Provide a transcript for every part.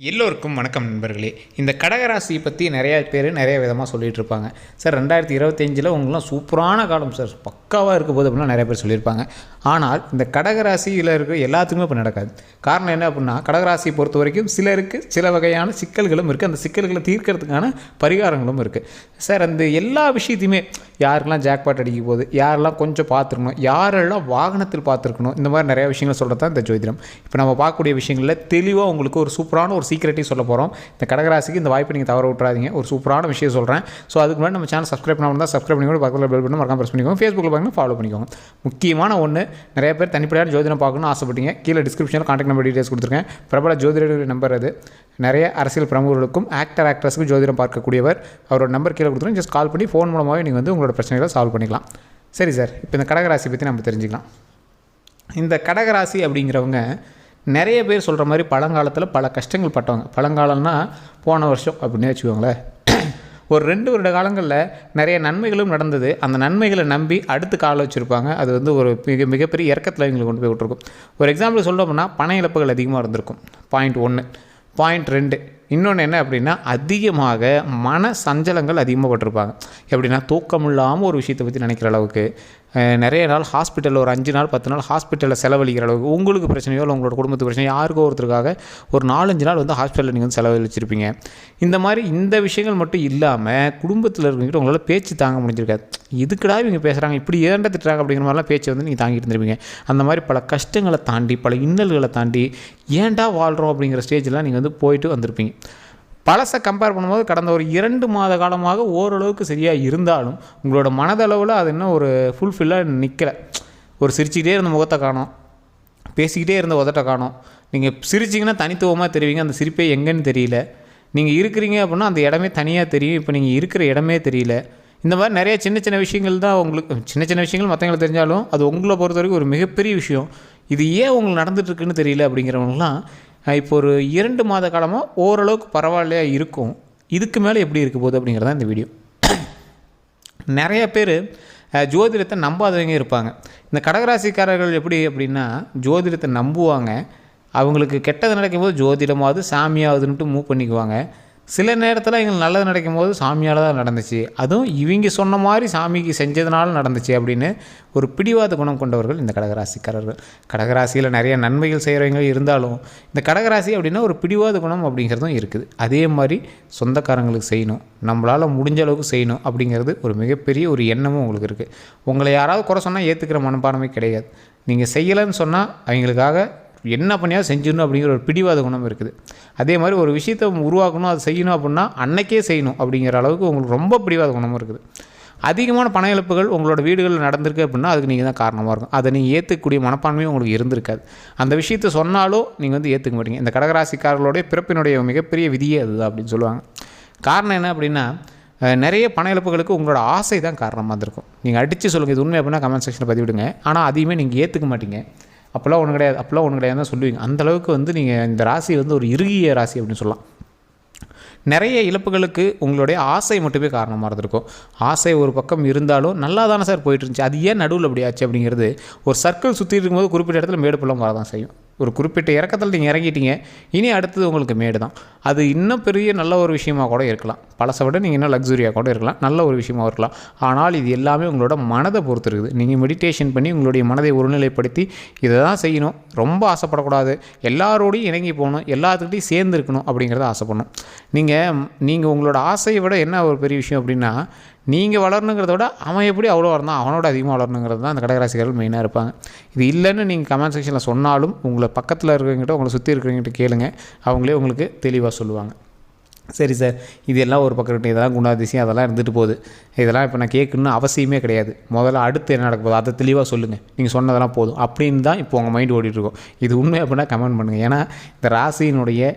எல்லோருக்கும் வணக்கம் நண்பர்களே. இந்த கடகராசியை பற்றி நிறையா பேர் நிறைய விதமாக சொல்லிகிட்டு இருப்பாங்க. சார் ரெண்டாயிரத்தி இருபத்தஞ்சில் உங்களாம் சூப்பரான காலம் சார். பக்காவாக இருக்க போது அப்படின்னா நிறைய பேர் சொல்லியிருப்பாங்க. ஆனால் இந்த கடகராசியில் இருக்கிற எல்லாத்துக்குமே இப்போ நடக்காது. காரணம் என்ன அப்படின்னா கடகராசியை பொறுத்த வரைக்கும் சிலருக்கு சில வகையான சிக்கல்களும் இருக்குது அந்த சிக்கல்களை தீர்க்கறதுக்கான பரிகாரங்களும் இருக்குது சார் அந்த எல்லா விஷயத்தையுமே யாருக்கெல்லாம் ஜாக்பாட் அடிக்க போகுது யாரெல்லாம் கொஞ்சம் பார்த்துருக்கணும் யாரெல்லாம் வாகனத்தில் பார்த்துருக்கணும் இந்த மாதிரி நிறைய விஷயங்கள் சொல்கிறது தான் இந்த ஜோதிடம். இப்போ நம்ம பார்க்கக்கூடிய விஷயங்களில் தெளிவாக உங்களுக்கு ஒரு சூப்பரான ஒரு சீக்ரெட்டையும் சொல்ல போகிறோம் இந்த கடகராசிக்கு இந்த வாய்ப்பை நீங்கள் தவற விட்றாதீங்க ஒரு சூப்பரான விஷயம் சொல்கிறேன் ஸோ அதுக்கு முன்னாடி நம்ம சேனல் சப்ஸ்கிரைப் பண்ணாமல் தான் சப்ஸ்கிரைப் பண்ணிக்கோங்க. பக்கத்தில் பெல் பண்ணி மறக்காம ப்ரெஸ் பண்ணிக்கோங்க. ஃபேஸ்புக்கில் பார்த்தீங்கன்னா ஃபாலோ பண்ணிக்கோங்க. முக்கியமான ஒன்று நிறைய பேர் தனிப்படையான ஜோதிடம் பார்க்கணும்னு ஆசைப்பட்டீங்க. கீழே டிஸ்கிரிப்ஷனில் கான்டாக்ட் நம்பர் டீடைல்ஸ் கொடுத்துருக்கேன். பிரபல ஜோதிடர் நம்பர் அது. நிறைய அரசியல் பிரமுகர்களுக்கும் ஆக்டர் ஆக்ட்ரஸுக்கும் ஜோதிடம் பார்க்கக்கூடியவர் அவரோட நம்பர் கீழே கொடுத்துருங்க ஜஸ்ட் கால் பண்ணி ஃபோன் மூலமாகவே நீங்கள் வந்து உங்களோட பிரச்சனைகளை சால்வ் பண்ணிக்கலாம். சரி சார் இப்போ இந்த கடகராசி பற்றி நம்ம தெரிஞ்சுக்கலாம். இந்த கடகராசி அப்படிங்கிறவங்க நிறைய பேர் சொல்கிற மாதிரி பழங்காலத்தில் பல கஷ்டங்கள் பட்டவங்க. பழங்காலம்னா போன வருஷம் அப்படின்னு வச்சுக்கோங்களேன். ஒரு ரெண்டு வருட காலங்களில் நிறைய நன்மைகளும் நடந்தது. அந்த நன்மைகளை நம்பி அடுத்து கால வச்சுருப்பாங்க. அது வந்து ஒரு மிக மிகப்பெரிய இறக்கத்தில் எங்களுக்கு கொண்டு போய் விட்டுருக்கும். ஒரு எக்ஸாம்பிள் சொல்லப்போனால் பண இழப்புகள் அதிகமாக இருந்திருக்கும். பாயிண்ட் ஒன்று பாயிண்ட் ரெண்டு. இன்னொன்று என்ன அப்படின்னா அதிகமாக மன சஞ்சலங்கள் அதிகமாக பட்டிருப்பாங்க. எப்படின்னா தூக்கம் இல்லாமல் ஒரு விஷயத்தை பற்றி நினைக்கிற அளவுக்கு நிறைய நாள் ஹாஸ்பிட்டலில் ஒரு அஞ்சு நாள் பத்து நாள் ஹாஸ்பிட்டலில் செலவழிக்கிற அளவுக்கு உங்களுக்கு பிரச்சனையோ இல்லை உங்களோட குடும்பத்துக்கு பிரச்சனையோ யாருக்கோ ஒருத்தருக்காக ஒரு நாலஞ்சு நாள் வந்து ஹாஸ்பிட்டலில் நீங்கள் வந்து செலவழிச்சிருப்பீங்க. இந்த மாதிரி இந்த விஷயங்கள் மட்டும் இல்லாமல் குடும்பத்தில் இருக்கவங்கிட்ட உங்களால் பேச்சு தாங்க முடிஞ்சிருக்காது. இதுக்குடா இவங்க பேசுகிறாங்க இப்படி ஏன்டா திட்டுறாங்க அப்படிங்கிற மாதிரிலாம் பேச்சு வந்து நீங்கள் தாங்கிட்டு இருந்திருப்பீங்க. அந்த மாதிரி பல கஷ்டங்களை தாண்டி பல இன்னல்களை தாண்டி ஏன்டா வாழ்கிறோம் அப்படிங்கிற ஸ்டேஜெலாம் நீங்கள் வந்து போயிட்டு வந்திருப்பீங்க. பழசை கம்பேர் பண்ணும்போது கடந்த ஒரு இரண்டு மாத காலமாக ஓரளவுக்கு சரியாக இருந்தாலும் உங்களோட மனதளவில் அது இன்னும் ஒரு ஃபுல்ஃபில்லாக நிற்கலை ஒரு சிரிச்சுக்கிட்டே இருந்த முகத்தை காணும். பேசிக்கிட்டே இருந்த உதட்ட காணோம். நீங்கள் சிரிச்சிங்கன்னா தனித்துவமாக தெரிவிங்க. அந்த சிரிப்பே எங்கேன்னு தெரியல. நீங்கள் இருக்கிறீங்க அப்படின்னா அந்த இடமே தனியாக தெரியும். இப்போ நீங்கள் இருக்கிற இடமே தெரியல. இந்த மாதிரி நிறைய சின்ன சின்ன விஷயங்கள் தான் உங்களுக்கு சின்ன சின்ன விஷயங்கள் மற்றவங்களுக்கு தெரிஞ்சாலும் அது உங்களை பொறுத்த வரைக்கும் ஒரு மிகப்பெரிய விஷயம். இது ஏன் உங்களுக்கு நடந்துட்டுருக்குன்னு தெரியல அப்படிங்கிறவங்களாம் இப்போ ஒரு இரண்டு மாத காலமாக ஓரளவுக்கு பரவாயில்லையா இருக்கும். இதுக்கு மேலே எப்படி இருக்க போகுது அப்படிங்கிறது தான் இந்த வீடியோ நிறைய பேர் ஜோதிடத்தை நம்பாதவங்க இருப்பாங்க. இந்த கடகராசிக்காரர்கள் எப்படி அப்படின்னா ஜோதிடத்தை நம்புவாங்க. அவங்களுக்கு கெட்டது நடக்கும்போது ஜோதிடமாவது சாமியாவதுன்ட்டு மூவ் பண்ணிக்குவாங்க. சில நேரத்தில் எங்களுக்கு நல்லது நடக்கும் போது சாமியால் தான் நடந்துச்சு. அதுவும் இவங்க சொன்ன மாதிரி சாமிக்கு செஞ்சதுனால நடந்துச்சு அப்படின்னு ஒரு பிடிவாத குணம் கொண்டவர்கள் இந்த கடகராசிக்காரர்கள். கடகராசியில் நிறைய நன்மைகள் செய்கிறவங்க இருந்தாலும் இந்த கடகராசி அப்படின்னா ஒரு பிடிவாத குணம் அப்படிங்கிறதும் இருக்குது. அதே மாதிரி சொந்தக்காரங்களுக்கு செய்யணும். நம்மளால் முடிஞ்ச அளவுக்கு செய்யணும் அப்படிங்கிறது ஒரு மிகப்பெரிய ஒரு எண்ணமும் உங்களுக்கு இருக்குது உங்களை யாராவது குறை சொன்னால் ஏற்றுக்கிற மனப்பான்மை கிடையாது. நீங்கள் செய்யலைன்னு சொன்னால் அவங்களுக்காக என்ன பண்ணியாவது செஞ்சிடணும் அப்படிங்கிற ஒரு பிடிவாத குணம் இருக்குது. அதே மாதிரி ஒரு விஷயத்தை உருவாக்கணும் அதை செய்யணும் அப்படின்னா அன்னைக்கே செய்யணும் அப்படிங்கிற அளவுக்கு உங்களுக்கு ரொம்ப பிடிவாத குணமும் இருக்குது. அதிகமான பண இழப்புகள் உங்களோட வீடுகளில் நடந்திருக்கு அப்படின்னா அதுக்கு நீங்கள் தான் காரணமாக இருக்கும். அதை நீங்கள் ஏற்றுக்கக்கூடிய மனப்பான்மையும் உங்களுக்கு இருந்திருக்காது. அந்த விஷயத்தை சொன்னாலும் நீங்கள் வந்து ஏற்றுக்க மாட்டீங்க. இந்த கடகராசிக்காரர்களுடைய பிறப்பினுடைய மிகப்பெரிய விதியே அதுதான் அப்படின்னு சொல்லுவாங்க. காரணம் என்ன அப்படின்னா நிறைய பண இழப்புகளுக்கு உங்களோட ஆசை தான் காரணமாக இருந்திருக்கும். நீங்கள் அடித்து சொல்லுங்கள் இது உண்மை அப்படின்னா கமெண்ட் செக்ஷனில் பதிவிடுங்க. ஆனால் அதையுமே நீங்கள் ஏற்றுக்க மாட்டீங்க. அப்போல்லாம் ஒன்று கிடையாது. அப்போல்லாம் ஒன்று கிடையாது தான் சொல்லுவீங்க. அந்த அளவுக்கு வந்து நீங்கள் இந்த ராசி வந்து ஒரு இறுகிய ராசி அப்படின்னு சொல்லலாம். நிறைய இழப்புகளுக்கு உங்களுடைய ஆசை மட்டுமே காரணமாக இருந்திருக்கும். ஆசை ஒரு பக்கம் இருந்தாலும் நல்லா தானே சார் போயிட்டு இருந்துச்சு. அது ஏன் நடுவில் அப்படி ஆச்சு அப்படிங்கிறது ஒரு சர்க்கிள் சுற்றி இருக்கும்போது குறிப்பிட்ட இடத்துல மேடு பள்ளம் வரதான் செய்யும். ஒரு குறிப்பிட்ட இறக்கத்தில் நீங்கள் இறங்கிட்டீங்க. இனி அடுத்தது உங்களுக்கு மேடு தான். அது இன்னும் பெரிய நல்ல ஒரு விஷயமாக கூட இருக்கலாம். பழசை விட நீங்கள் இன்னும் லக்ஸுரியாக கூட இருக்கலாம். நல்ல ஒரு விஷயமா இருக்கலாம். ஆனால் இது எல்லாமே உங்களோட மனதை பொறுத்து இருக்குது. நீங்கள் மெடிடேஷன் பண்ணி உங்களுடைய மனதை ஒருநிலைப்படுத்தி இதை தான் செய்யணும். ரொம்ப ஆசைப்படக்கூடாது. எல்லாரோடையும் இணங்கி போகணும். எல்லாத்துக்கிட்டையும் சேர்ந்து இருக்கணும் அப்படிங்கிறத ஆசைப்படணும். நீங்கள் நீங்கள் உங்களோட ஆசையை விட என்ன ஒரு பெரிய விஷயம் அப்படின்னா நீங்கள் வளரணுங்கிறத விட அவன் எப்படி அவ்வளோ வளர்ந்தான்? அவனோட அதிகமாக வளரணுங்கிறது தான் அந்த கடகராசிக்காரர்கள் மெயினாக இருப்பாங்க. இது இல்லைன்னு நீங்கள் கமெண்ட் செக்ஷனில் சொன்னாலும் உங்களை பக்கத்தில் இருக்கிறவங்ககிட்ட உங்களை சுற்றி இருக்கிறவங்ககிட்ட கேளுங்க. அவங்களே உங்களுக்கு தெளிவாக சொல்லுவாங்க. சரி சார் இது எல்லாம் ஒரு பக்கம் இருக்கட்டும். இதெல்லாம் குணாதிசயம் அதெல்லாம் இருந்துட்டு போகுது. இதெல்லாம் இப்போ நான் கேட்கணும்னு அவசியமே கிடையாது. முதல்ல அடுத்து என்ன நடக்க போகுது? அதை தெளிவாக சொல்லுங்கள் நீங்கள் சொன்னதெல்லாம் போதும். அப்படின்னு தான் இப்போ உங்கள் மைண்டு ஓடிட்டுருக்கோம் இது உண்மை அப்படின்னா கமெண்ட் பண்ணுங்கள் ஏன்னா இந்த ராசியினுடைய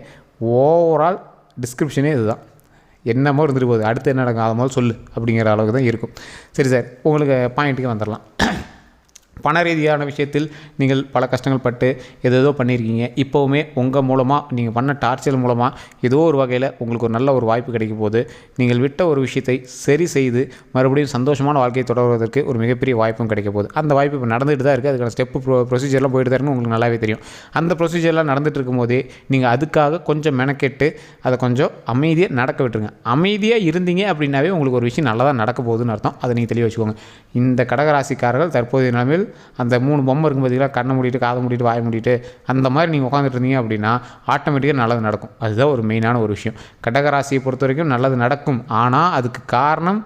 ஓவரால் டிஸ்கிரிப்ஷனே இதுதான். என்னமோ இருந்துட்டு போகுது. அடுத்து என்ன நடக்கும்? அதை முதல்ல சொல்லு அப்படிங்கிற அளவுக்கு தான் இருக்கும். சரி சார் உங்களுக்கு பாயிண்ட்டுக்கு வந்துடலாம். பண ரீதியான விஷயத்தில் நீங்கள் பல கஷ்டங்கள் பட்டு எதோ பண்ணியிருக்கீங்க. இப்போவுமே உங்கள் மூலமாக நீங்கள் பண்ண டார்ச்சர் மூலமாக ஏதோ ஒரு வகையில் உங்களுக்கு ஒரு நல்ல ஒரு வாய்ப்பு கிடைக்கும் போது நீங்கள் விட்ட ஒரு விஷயத்தை சரி செய்து மறுபடியும் சந்தோஷமான வாழ்க்கையை தொடர்வதற்கு ஒரு மிகப்பெரிய வாய்ப்பும் கிடைக்க போகுது. அந்த வாய்ப்பு இப்போ நடந்துகிட்டு தான் இருக்குது அதுக்கான ஸ்டெப்பு ப்ரொ ப்ரொசீஜர்லாம் போயிட்டு தான் உங்களுக்கு நல்லாவே தெரியும். அந்த ப்ரொசீஜர்லாம் நடந்துட்டு இருக்கும்போதே நீங்கள் அதுக்காக கொஞ்சம் மெனக்கெட்டு அதை கொஞ்சம் அமைதியாக நடக்க விட்டுருங்க. அமைதியாக இருந்தீங்க அப்படின்னாவே உங்களுக்கு ஒரு விஷயம் நல்லதாக நடக்க போகுதுன்னு அர்த்தம். அதை நீங்கள் தெளிவு வச்சுக்கோங்க. இந்த கடகராசிக்காரர்கள் தற்போதைய நிலைமையில் அந்த மூணு பொம்மை இருக்கும் பார்த்தீங்களா கண்ணை மூடிட்டு காதை மூடிட்டு வாயை மூடிட்டு அந்த மாதிரி நீங்கள் உட்காந்துட்டு இருந்தீங்க அப்படின்னா ஆட்டோமேட்டிக்காக நல்லது நடக்கும். அதுதான் ஒரு மெயினான ஒரு விஷயம். கடகராசியை பொறுத்த வரைக்கும் நல்லது நடக்கும். ஆனால் அதுக்கு காரணம்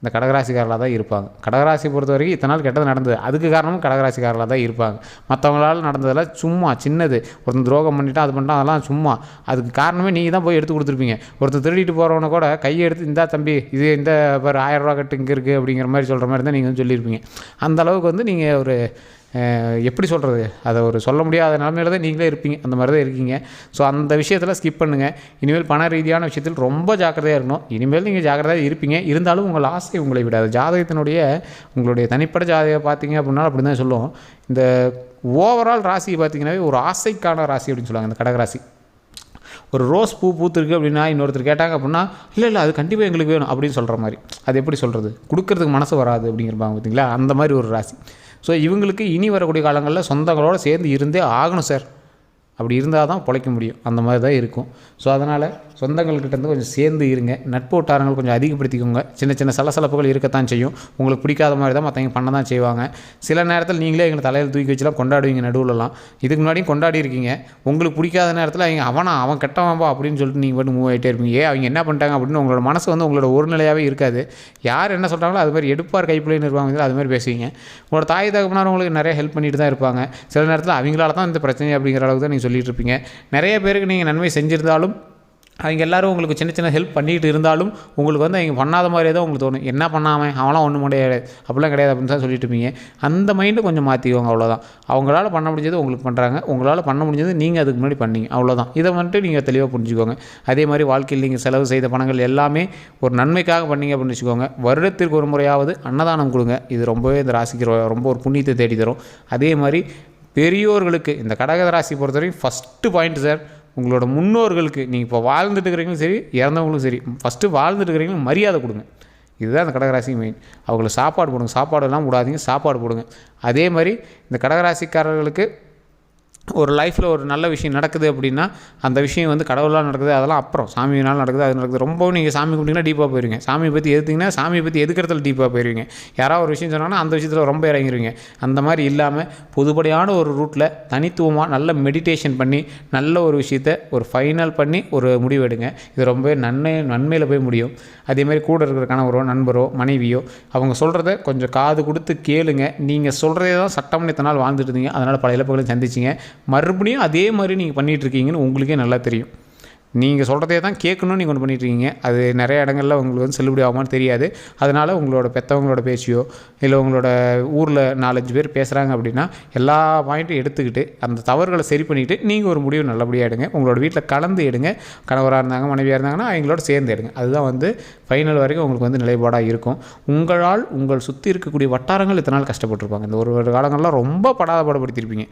இந்த கடகராசிக்காரர்களாக தான் இருப்பாங்க. கடகராசி பொறுத்த வரைக்கும் இத்தனை நாள் கெட்டது நடந்தது. அதுக்கு காரணமும் கடகராசிக்காரர்களாக தான் இருப்பாங்க. மற்றவங்களால நடந்ததெல்லாம் சும்மா சின்னது. ஒருத்தன் துரோகம் பண்ணிட்டா அது பண்ணிட்டா அதெல்லாம் சும்மா. அதுக்கு காரணமே நீங்கள் தான் போய் எடுத்து கொடுத்துருப்பீங்க. ஒருத்தர் திருடிட்டு போகிறவன கூட கையை எடுத்து இந்தா தம்பி இது இந்த ஒரு ஆயிரம் ரூபா கட்டு இங்கே இருக்குது அப்படிங்கிற மாதிரி சொல்கிற மாதிரி தான் நீங்கள் வந்து சொல்லியிருப்பீங்க. அந்த அளவுக்கு வந்து நீங்கள் ஒரு எப்படி சொல்கிறது அதை ஒரு சொல்ல முடியாத நிலமையில தான் நீங்களே இருப்பீங்க. அந்த மாதிரி தான் இருக்கீங்க. ஸோ அந்த விஷயத்தில் ஸ்கிப் பண்ணுங்கள் இனிமேல் பண ரீதியான விஷயத்தில் ரொம்ப ஜாக்கிரதையாக இருக்கணும். இனிமேல் நீங்கள் ஜாக்கிரதையாக இருப்பீங்க. இருந்தாலும் உங்கள் ஆசை உங்களை விடாது. ஜாதகத்தினுடைய உங்களுடைய தனிப்பட்ட ஜாதகம் பார்த்தீங்க அப்படின்னா அப்படி தான் சொல்லுவோம். இந்த ஓவரால் ராசி பார்த்தீங்கனாவே ஒரு ஆசைக்கான ராசி அப்படின்னு சொல்லுவாங்க. இந்த கடகராசி ஒரு ரோஸ் பூ பூத்துருக்கு அப்படின்னா இன்னொருத்தர் கேட்டாங்க அப்படின்னா இல்லை இல்லை அது கண்டிப்பாக எங்களுக்கு வேணும் அப்படின்னு சொல்கிற மாதிரி. அது எப்படி சொல்கிறது கொடுக்கறதுக்கு மனசு வராது அப்படிங்கிறப்பாங்க பார்த்தீங்களா அந்த மாதிரி ஒரு ராசி. ஸோ இவங்களுக்கு இனி வரக்கூடிய காலங்களில் சொந்தங்களோட சேர்ந்து இருந்தே ஆகணும் சார் அப்படி இருந்தால் தான் பிழைக்க முடியும். அந்த மாதிரி தான் இருக்கும். ஸோ அதனால் சொந்தங்கள்கிட்டருந்து கொஞ்சம் சேர்ந்து இருங்க. நட்பு வட்டாரங்கள் கொஞ்சம் அதிகப்படுத்திக்கோங்க. சின்ன சின்ன சலசலப்புகள் இருக்கத்தான் செய்யும். உங்களுக்கு பிடிக்காத மாதிரி தான் மற்றவங்க பண்ண தான் செய்வாங்க. சில நேரத்தில் நீங்களே எங்களை தலையில் தூக்கி வச்சுலாம் கொண்டாடுவீங்க நடுவுலலாம். இதுக்கு முன்னாடியும் கொண்டாடி இருக்கீங்க. உங்களுக்கு பிடிக்காத நேரத்தில் அவங்க அவனா அவன் கெட்டவன்பா அப்படின்னு சொல்லிட்டு நீங்கள் போட்டு மூவ் ஆகிட்டே இருப்பீங்க. அவங்க என்ன பண்ணிட்டாங்க அப்படின்னு உங்களோட மனசு வந்து உங்களோட ஒரு நிலையாகவே இருக்காது. யார் என்ன சொல்கிறாங்களோ அது மாதிரி எடுப்பார் கைப்பிள்ளைன்னு இருப்பாங்க அது மாதிரி பேசுவீங்க. உங்களோட தாய் தகப்பனார் உங்களுக்கு நிறைய ஹெல்ப் பண்ணிட்டு தான் இருப்பாங்க. சில நேரத்தில் அவங்களால தான் இந்த பிரச்சனை அப்படிங்கிற அளவுக்கு தான் நீங்கள் சொல்லிட்டு இருப்பீங்க. நிறைய பேருக்கு நீங்கள் நன்மை செஞ்சிருந்தாலும் அவங்க எல்லோரும் உங்களுக்கு சின்ன சின்ன ஹெல்ப் பண்ணிட்டு இருந்தாலும் உங்களுக்கு வந்து அவங்க பண்ணாத மாதிரியே தான் உங்களுக்கு தோணும். என்ன பண்ணாமல் அவன்லாம் ஒன்றும் முடியாது. அப்படிலாம் கிடையாது அப்படின்னு தான் சொல்லிட்டு இருப்பீங்க. அந்த மைண்டை கொஞ்சம் மாற்றிக்கோங்க அவ்வளோதான் அவங்களால பண்ண முடிஞ்சது உங்களுக்கு பண்ணுறாங்க உங்களால் பண்ண முடிஞ்சது நீங்கள் அதுக்கு முன்னாடி பண்ணீங்க. அவ்வளோதான் இதை வந்துட்டு நீங்கள் தெளிவாக புரிஞ்சுக்கோங்க. அதே மாதிரி வாழ்க்கையில் நீங்கள் செலவு செய்த பணங்கள் எல்லாமே ஒரு நன்மைக்காக பண்ணீங்க அப்படின்னு வச்சுக்கோங்க. வருடத்திற்கு ஒரு முறையாவது அன்னதானம் கொடுங்க. இது ரொம்பவே இந்த ராசிக்கு ரொம்ப ஒரு புண்ணியத்தை தேடி தரும் அதே மாதிரி பெரியோர்களுக்கு இந்த கடகராசி பொறுத்தவரைக்கும் பொறுத்த வரைக்கும் ஃபஸ்ட்டு பாயிண்ட் சார் உங்களோட முன்னோர்களுக்கு நீங்கள் இப்போ வாழ்ந்துட்டு இருக்கிறீங்களும் சரி இறந்தவங்களும் சரி ஃபஸ்ட்டு வாழ்ந்துட்டு இருக்கிறீங்களும் மரியாதை கொடுங்க. இதுதான் இந்த கடகராசி மெயின் அவங்களுக்கு சாப்பாடு போடுங்க. சாப்பாடெல்லாம் விடாதீங்க சாப்பாடு போடுங்க. அதே மாதிரி இந்த கடகராசிக்காரர்களுக்கு ஒரு லைஃப்பில் ஒரு நல்ல விஷயம் நடக்குது அப்படின்னா அந்த விஷயம் வந்து கடவுளால் நடக்குது அதெல்லாம் அப்புறம் சாமியினால் நடக்குது அது நடக்குது. ரொம்பவும் நீங்கள் சாமி கும்பிட்டிங்கன்னா டீப்பாக போயிருவீங்க. சாமியை பற்றி எதுத்தீங்கன்னா சாமியை பற்றி எதுக்கிறதுல டீப்பாக போயிருவீங்க. யாராவது ஒரு விஷயம் சொன்னாங்கன்னா அந்த விஷயத்தில் ரொம்ப இறங்கிருவீங்க. அந்த மாதிரி இல்லாமல் பொதுப்படையான ஒரு ரூட்டில் தனித்துவமாக நல்ல மெடிடேஷன் பண்ணி நல்ல ஒரு விஷயத்த ஒரு ஃபைனல் பண்ணி ஒரு முடிவெடுங்க. இது ரொம்பவே நன்மை நன்மையில் போய் முடியும். அதே மாதிரி கூட இருக்கிற கணவரோ நண்பரோ மனைவியோ அவங்க சொல்கிறத கொஞ்சம் காது கொடுத்து கேளுங்க. நீங்கள் சொல்கிறதே தான் சட்டம் இத்தனை நாள் வாழ்ந்துட்டு இருந்தீங்க. அதனால் பல இழப்புகளையும் சந்திச்சிங்க. மறுபடியும் அதே மாதிரி நீங்கள் பண்ணிகிட்டு இருக்கீங்கன்னு உங்களுக்கே நல்லா தெரியும். நீங்கள் சொல்கிறதே தான் கேட்கணும்னு நீங்கள் ஒன்று பண்ணிகிட்ருக்கீங்க அது நிறைய இடங்கள்ல உங்களுக்கு வந்து செல்லுபடி ஆகுமான்னு தெரியாது. அதனால் உங்களோட பெற்றவங்களோட பேச்சியோ இல்லை உங்களோட ஊரில் நாலஞ்சு பேர் பேசுகிறாங்க அப்படின்னா எல்லா பாயிண்ட்டும் எடுத்துக்கிட்டு அந்த தவறுகளை சரி பண்ணிவிட்டு நீங்கள் ஒரு முடிவு நல்லபடியாக எடுங்க. உங்களோட வீட்டில் கலந்து எடுங்க. கணவராக இருந்தாங்க மனைவியாக இருந்தாங்கன்னா அவங்களோட சேர்ந்து எடுங்க. அதுதான் வந்து ஃபைனல் வரைக்கும் உங்களுக்கு வந்து நிலைப்பாடாக இருக்கும். உங்களால் உங்கள் சுற்றி இருக்கக்கூடிய வட்டாரங்கள் இத்தனை நாள் கஷ்டப்பட்டிருப்பாங்க. இந்த ஒரு ஒரு காலங்கள்லாம் ரொம்ப படாத பாடுபடுத்தியிருப்பீங்க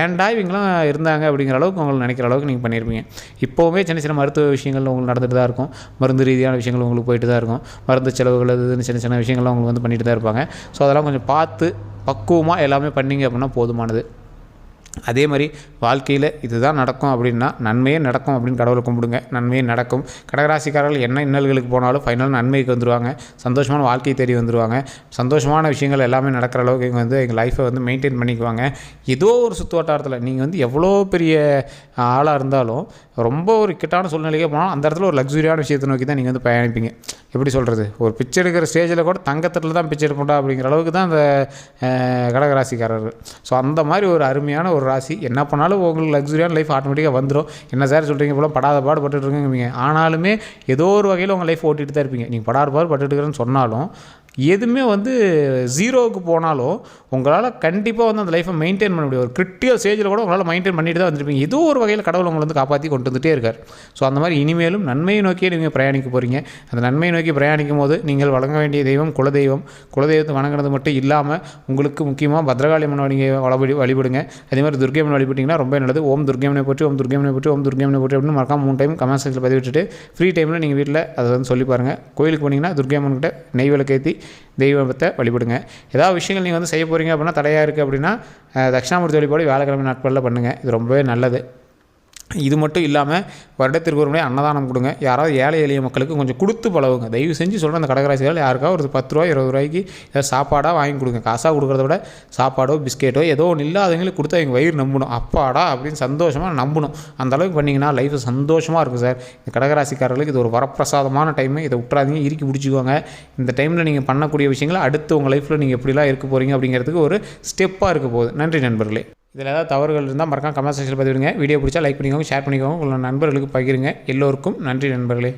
ஏன்டா இவங்களாம் இருந்தாங்க அப்படிங்கிற அளவுக்கு உங்களை நினைக்கிற அளவுக்கு நீங்கள் பண்ணியிருப்பீங்க இப்போவுமே சின்ன சின்ன மருத்துவ விஷயங்கள் உங்களுக்கு நடந்துட்டு தான் இருக்கும். மருந்து ரீதியான விஷயங்கள் உங்களுக்கு போயிட்டு தான் இருக்கும். மருந்து செலவுகள் அது இதுன்னு சின்ன சின்ன விஷயங்கள்லாம் உங்களுக்கு வந்து பண்ணிட்டு தான் இருப்பாங்க. ஸோ அதெல்லாம் கொஞ்சம் பார்த்து பக்குவமாக எல்லாமே பண்ணீங்க அப்படின்னா போதுமானது. அதே மாதிரி வாழ்க்கையில் இதுதான் நடக்கும் அப்படின்னா நன்மையே நடக்கும் அப்படின்னு கடவுளை கும்பிடுங்க. நன்மையே நடக்கும். கடகராசிக்காரர்கள் என்ன இன்னல்களுக்கு போனாலும் ஃபைனல் நன்மைக்கு வந்துடுவாங்க சந்தோஷமான வாழ்க்கையை தேடி வந்துடுவாங்க சந்தோஷமான விஷயங்கள் எல்லாமே நடக்கிற அளவுக்கு இவங்க வந்து எங்கள் லைஃப்பை வந்து மெயின்டைன் பண்ணிக்குவாங்க. ஏதோ ஒரு சுற்று வட்டாரத்தில் நீங்கள் வந்து எவ்வளோ பெரிய ஆளாக இருந்தாலும் ரொம்ப ஒரு இக்கட்டான சூழ்நிலைக்கே போனாலும் அந்த இடத்துல ஒரு லக்ஸுரியான விஷயத்தை நோக்கி தான் நீங்கள் வந்து பயணிப்பீங்க. எப்படி சொல்கிறது ஒரு பிச்சை எடுக்கிற ஸ்டேஜில் கூட தங்கத்தில் தான் பிச்சை எடுப்போம்டா அப்படிங்கிற அளவுக்கு தான் அந்த கடகராசிக்காரர்கள். ஸோ அந்த மாதிரி ஒரு அருமையான ஒரு ராசி. என்ன பண்ணாலும் உங்களுக்கு லக்ஸுரியான லைஃப் ஆட்டோமேட்டிக்காக வந்துடும் என்ன சார் சொல்கிறீங்க இவ்வளோ படாத பாடு பட்டுட்டுருக்கீங்க ஆனாலுமே ஏதோ ஒரு வகையில் உங்கள் லைஃப் ஓட்டிகிட்டு தான் இருப்பீங்க. நீங்கள் படாத பாடு பட்டுட்டு சொன்னாலும் எதுவுமே வந்து ஜீரோவுக்கு போனாலும் உங்களால் கண்டிப்பாக வந்து அந்த லைஃப்பை மெயின்டைன் பண்ண முடியும். ஒரு கிரிட்டிக்கல் ஸ்டேஜில் கூட உங்களால் மெயின்டைன் பண்ணிட்டு தான் வந்திருப்பீங்க. ஏதோ ஒரு வகையில் கடவுள் உங்களை வந்து காப்பாற்றி கொண்டு வந்துட்டே இருக்கார். ஸோ அந்த மாதிரி இனிமேலும் நன்மையை நோக்கியே நீங்கள் பிரயாணிக்க போகிறீங்க அந்த நன்மையை நோக்கி பிரயாணிக்கும் போது நீங்கள் வழங்க வேண்டிய தெய்வம் குலதெய்வம். குலதெய்வத்தை வணங்குறது மட்டும் இல்லாமல் உங்களுக்கு முக்கியமாக பத்ரகாளி அம்மன் நீங்கள் வழிபடி வழிபடுங்க. அதே மாதிரி துர்க்கை வழிபட்டிங்கன்னா ரொம்ப நல்லது. ஓம் துர்க்கையம்மனை போற்றி ஓம் துர்க்கையம்மனை போற்றி ஓம் துர்க்கையம்மனை போற்றி அப்படின்னு மறக்காம மூணு டைம் கமெண்ட் செக்ஷனில் பதிவிட்டுட்டு ஃப்ரீ டைமில் நீங்கள் வீட்டில் அதை வந்து சொல்லி பாருங்கள் கோயிலுக்கு போனீங்கன்னா துர்க்கை கிட்டே கிட்ட நெய் விளக்கேற்றி தெய்வத்தை வழிபடுங்க. ஏதாவது விஷயங்கள் நீங்கள் வந்து செய்ய போகிறீங்க அப்படின்னா தடையாக இருக்குது அப்படின்னா தட்சிணாமூர்த்தி வழிபாடு வியாழக்கிழமை நாட்களில் பண்ணுங்கள் இது ரொம்பவே நல்லது. இது மட்டும் இல்லாமல் வருடத்திற்கு ஒரு முறை அன்னதானம் கொடுங்க. யாராவது ஏழை எளிய மக்களுக்கு கொஞ்சம் கொடுத்து பழகுங்க. தயவு செஞ்சு சொல்கிறேன் அந்த கடகராசிகள் யாருக்காவது ஒரு பத்து ரூபா இருபது ரூபாய்க்கு ஏதாவது சாப்பாடாக வாங்கி கொடுங்க. காசாக கொடுக்குறத விட சாப்பாடோ பிஸ்கெட்டோ ஏதோ ஒன்று இல்லாதவங்களுக்கு கொடுத்து அவங்க வயிறு நம்பணும். அப்பாடா அப்படின்னு சந்தோஷமாக நம்பணும். அந்த அளவுக்கு பண்ணிங்கன்னா லைஃப் சந்தோஷமாக இருக்கும் சார். இந்த கடகராசிக்காரர்களுக்கு இது ஒரு வரப்பிரசாதமான டைமு இதை விட்றாதீங்க இறுக்கி பிடிச்சிக்கோங்க. இந்த டைமில் நீங்கள் பண்ணக்கூடிய விஷயங்களை அடுத்து உங்கள் லைஃப்பில் நீங்கள் எப்படிலாம் இருக்க போகிறீங்க அப்படிங்கிறதுக்கு ஒரு ஸ்டெப்பாக இருக்க போகுது. நன்றி நண்பர்களே. இதில் ஏதாவது தவறுகள் இருந்தால் மறக்காம கமெண்ட் செக்ஷனில் பதிவிடுங்க. வீடியோ பிடிச்சா லைக் பண்ணிக்கோங்க ஷேர் பண்ணிக்கோங்க. உங்கள் நண்பர்களுக்கு பகிருங்க. எல்லோருக்கும் நன்றி நண்பர்களே.